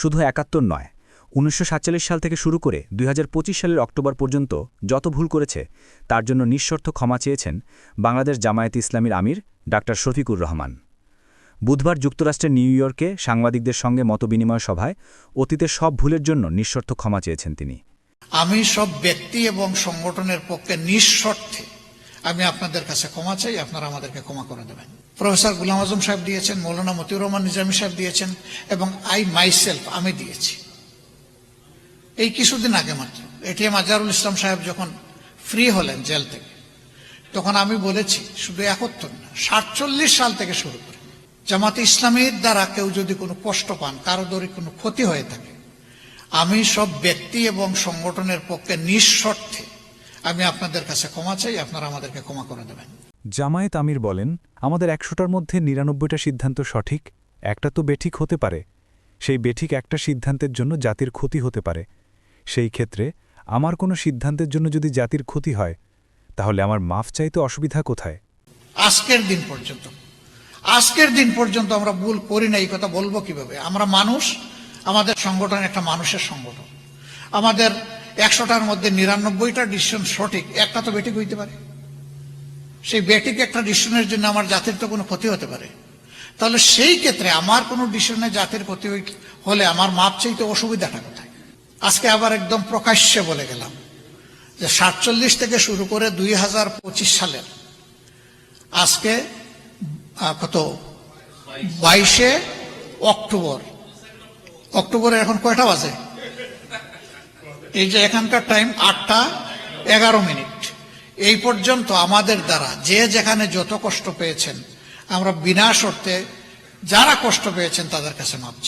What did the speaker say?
শুধু একাত্তর নয়, উনিশশো সাল থেকে শুরু করে দুই হাজার পঁচিশ সালের অক্টোবর পর্যন্ত যত ভুল করেছে, তার জন্য নিঃশর্ত ক্ষমা চেয়েছেন বাংলাদেশ জামায়াত ইসলামীর আমির ডা শফিকুর রহমান। বুধবার যুক্তরাষ্ট্রের নিউ ইয়র্কে সাংবাদিকদের সঙ্গে মতবিনিময় সভায় অতীতের সব ভুলের জন্য নিঃশর্ত ক্ষমা চেয়েছেন তিনি। আমি সব ব্যক্তি এবং সংগঠনের পক্ষে নিঃশর্তে আমি আপনাদের কাছে ক্ষমা চাই, আপনারা আমাদেরকে ক্ষমা করে দেবেন। প্রফেসর গুলাম আজম সাহেব দিয়েছেন, মৌলানা মতিউর রহমান নিজামী সাহেব দিয়েছেন, এবং আই মাইসেলফ আমি দিয়েছি। এই কিছুদিন আগে মাত্র এটিএম আজহারুল ইসলাম সাহেব যখন ফ্রি হলেন জেল থেকে, তখন আমি বলেছি, শুধু একাত্তর না, সাতচল্লিশ সাল থেকে শুরু করে, জামাতে ইসলামীর দ্বারা কেউ যদি কোনো কষ্ট পান, কারও দরে কোনো ক্ষতি হয়ে থাকে, আমি সব ব্যক্তি এবং সংগঠনের পক্ষে নিঃশর্তে আমি আপনাদের কাছে ক্ষমা চাই আপনারা আমাদেরকে ক্ষমা করে দেবেন। জামায়াত আমির বলেন আমাদের একশোটার মধ্যে নিরানব্বইটা সিদ্ধান্ত সঠিক একটা তো বেঠিক হতে পারে। সেই বেঠিক একটা সিদ্ধান্তের জন্য জাতির ক্ষতি হতে পারে। সেই ক্ষেত্রে আমার কোনো সিদ্ধান্তের জন্য যদি জাতির ক্ষতি হয় তাহলে আমার মাফ চাইতে অসুবিধা কোথায়? আজকের দিন পর্যন্ত। আজকের দিন পর্যন্ত আমরা ভুল করি না এই কথা বলব কীভাবে? আমরা মানুষ আমাদের সংগঠন একটা মানুষের সংগঠন। আমাদের একশোটার মধ্যে নিরানব্বইটা ডিসিশন সঠিক, একটা তো বেটিক হইতে পারে। সেই বেটিক একটা ডিসিশনের জন্য আমার জাতির তো কোনো ক্ষতি হতে পারে। তাহলে সেই ক্ষেত্রে আমার কোনো ডিসিশনে জাতির ক্ষতি হলে আমার মাপ চাইতে অসুবিধাটা কোথায়? আজকে আবার একদম প্রকাশ্যে বলে গেলাম যে সাতচল্লিশ থেকে শুরু করে দুই হাজার পঁচিশ সালের, আজকে কত? বাইশে অক্টোবর। অক্টোবরে এখন কয়টা বাজে? এই যে এখানকার টাইম আটটা এগারো মিনিট। এই পর্যন্ত আমাদের দ্বারা যে যেখানে যত কষ্ট পেয়েছেন, আমরা বিনা শর্তে যারা কষ্ট পেয়েছেন তাদের কাছে মাপছি